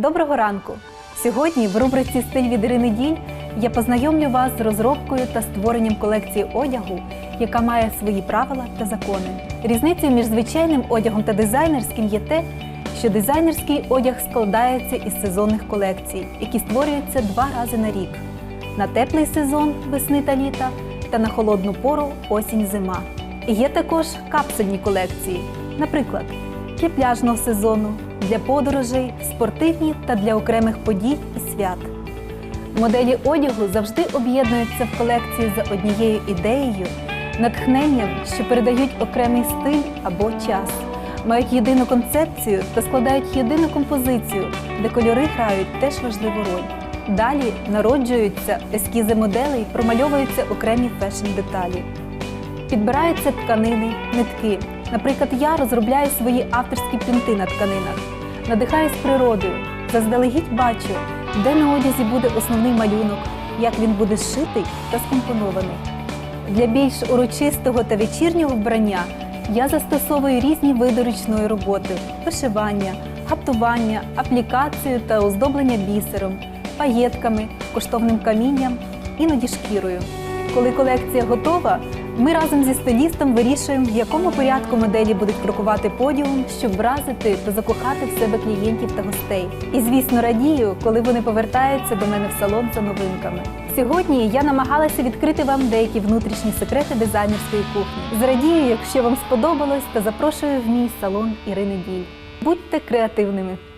Доброго ранку! Сьогодні в рубриці Стиль від Ірини Діль я познайомлю вас з розробкою та створенням колекції одягу, яка має свої правила та закони. Різницею між звичайним одягом та дизайнерським є те, що дизайнерський одяг складається із сезонних колекцій, які створюються два рази на рік: на теплий сезон весни та літа та на холодну пору осінь-зима. І є також капсульні колекції, наприклад, для пляжного сезону, для подорожей, спортивні та для окремих подій і свят. Моделі одягу завжди об'єднуються в колекції за однією ідеєю, натхненням, що передають окремий стиль або час, мають єдину концепцію та складають єдину композицію, де кольори грають теж важливу роль. Далі народжуються ескізи моделей, промальовуються окремі фешн-деталі. Підбираються тканини, нитки. Наприклад, я розробляю свої авторські принти на тканинах, надихаюсь природою, заздалегідь бачу, де на одязі буде основний малюнок, як він буде зшитий та скомпонований. Для більш урочистого та вечірнього вбрання я застосовую різні види ручної роботи: вишивання, гаптування, аплікацію та оздоблення бісером, паєтками, коштовним камінням, іноді шкірою. Коли колекція готова, ми разом зі стилістом вирішуємо, в якому порядку моделі будуть крокувати подіум, щоб вразити та закохати в себе клієнтів та гостей. І, звісно, радію, коли вони повертаються до мене в салон за новинками. Сьогодні я намагалася відкрити вам деякі внутрішні секрети дизайнерської кухні. Зрадію, якщо вам сподобалось, та запрошую в мій салон Ірини Діль. Будьте креативними!